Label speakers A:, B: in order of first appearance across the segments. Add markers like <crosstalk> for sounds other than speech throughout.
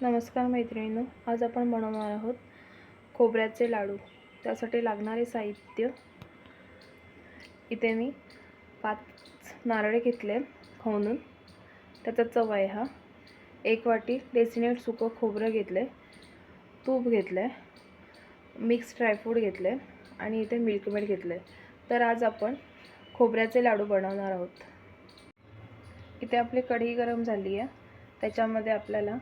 A: नमस्कार मैत्रिणींनो आज आपण बनवणार आहोत खोबऱ्याचे लाडू. त्यासाठी लागणारे साहित्य. इथे मी पाच नारळे घेतले खवणून. त्याचा चव आहे हा. एक वाटी डेसिनेट सुकं खोबरं घेतलं आहे तूप घेतलं आहे मिक्स ड्रायफ्रूट घेतले आणि इथे मिल्कमेड घेतलं आहे तर आज आपण खोबऱ्याचे लाडू बनवणार आहोत. इथे आपली कढी गरम झाली आहे. त्याच्यामध्ये आपल्याला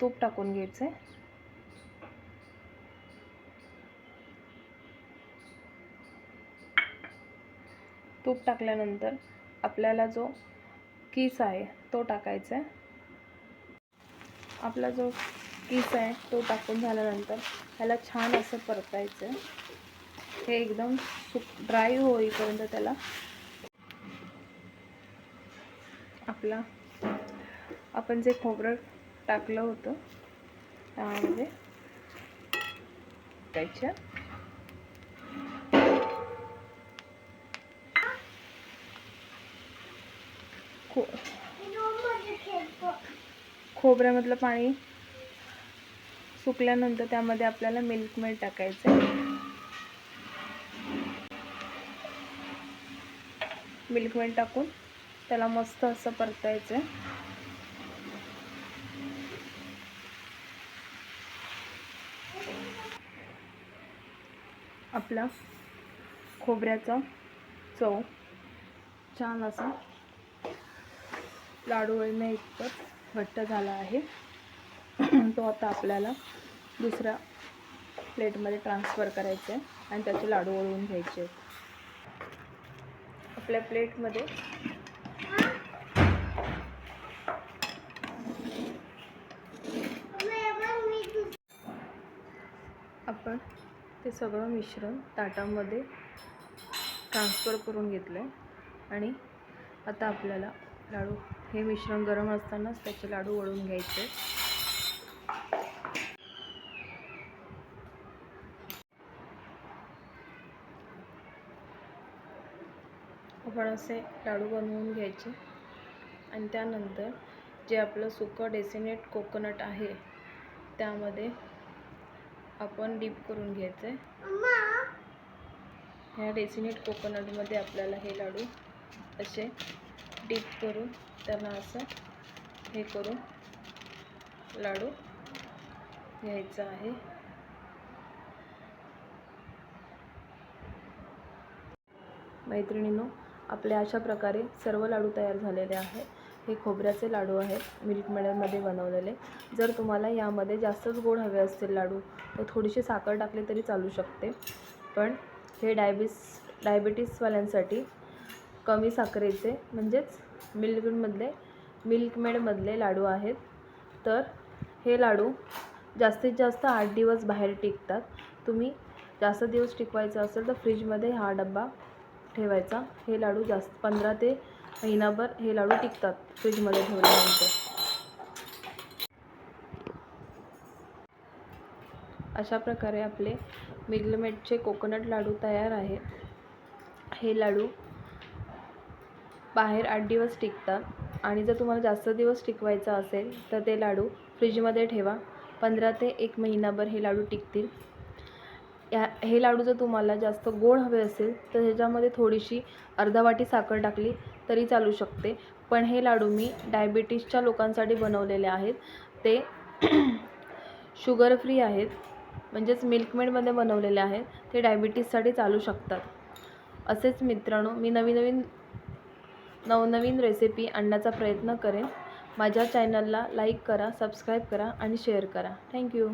A: तूप टाकून घ्यायचं आहे. तूप टाकल्यानंतर आपल्याला जो किस आहे तो टाकायचा आहे. आपला जो किस आहे तो टाकून झाल्यानंतर त्याला छान असं परतायचं आहे. हे एकदम सुक ड्राय होईपर्यंत त्याला आपला आपण जे खोबरं टाकलं होतं. त्यामध्ये त्याच्या खो खोबऱ्यामधलं पाणी सुकल्यानंतर त्यामध्ये आपल्याला मिल्क मेड टाकायचं. आहे मिल्क मेड टाकून त्याला मस्त असं परतायचं. आहे आपला खोबऱ्याचा चव. छान असा लाडू वळण्या इतपत घट्ट झाला आहे. <clears throat> तो आता आपल्याला दुसऱ्या प्लेटमध्ये ट्रान्सफर करायचा आहे आणि त्याचे लाडू वळवून घ्यायचे आहेत. आपल्या प्लेटमध्ये आपण ते सगळं मिश्रण ताटामध्ये ट्रान्सफर करून घेतलं आहे आणि आता आपल्याला लाडू हे मिश्रण गरम असतानाच त्याचे लाडू वळून घ्यायचे. आपण असे लाडू बनवून घ्यायचे. आणि त्यानंतर जे आपलं सुकं डेसिनेट कोकोनट आहे त्यामध्ये आपण डीप करून घ्यायचं आहे ह्या डेसिनेट कोकोनटमध्ये आपल्याला हे लाडू असे डीप करून त्यांना असं हे करून लाडू घ्यायचा आहे. मैत्रिणींनो आपल्या अशा प्रकारे सर्व लाडू तयार झालेले आहे हे खोबऱ्याचे लाडू आहेत मिल्क मेडमध्ये बनवलेले. जर तुम्हाला यामध्ये जास्तच गोड हवे असतील लाडू तर थोडीशी साखर टाकली तरी चालू शकते. पण हे डायबिस डायबिटीसवाल्यांसाठी कमी साखरेचे म्हणजेच मिल्कमधले मिल्कमेडमधले लाडू आहेत. तर हे लाडू जास्तीत जास्त आठ दिवस बाहेर टिकतात. तुम्ही जास्त दिवस टिकवायचं असेल तर फ्रीजमध्ये हा डबा ठेवायचा. हे लाडू जास्त पंधरा ते महिनाभर हे लाडू टिकतात फ्रीजमध्ये ठेवल्यानंतर. अशा प्रकारे आपले मिल्कमेटचे कोकोनट लाडू तयार आहेत. हे लाडू बाहेर आठ दिवस टिकतात आणि जर तुम्हाला जास्त दिवस टिकवायचा असेल तर ते लाडू फ्रीजमध्ये ठेवा. पंधरा ते एक महिनाभर हे लाडू टिकतील. या हे लाडू जर तुम्हाला जास्त गोड हवे असेल तर ह्याच्यामध्ये थोडीशी अर्धा वाटी साखर टाकली तरी चालू शकते. पण हे लाडू मी डायबिटीसच्या लोकांसाठी बनवलेले आहेत. ते <clears throat> शुगर फ्री आहेत. म्हणजेच मिल्कमेडमध्ये बनवलेले आहेत. ते डायबिटीससाठी चालू शकतात. असेच मित्रांनो मी नवीन नवीन नवनवीन रेसिपी आणण्याचा प्रयत्न करेन. माझ्या चॅनलला लाईक करा सबस्क्राईब करा आणि शेअर करा. थँक्यू.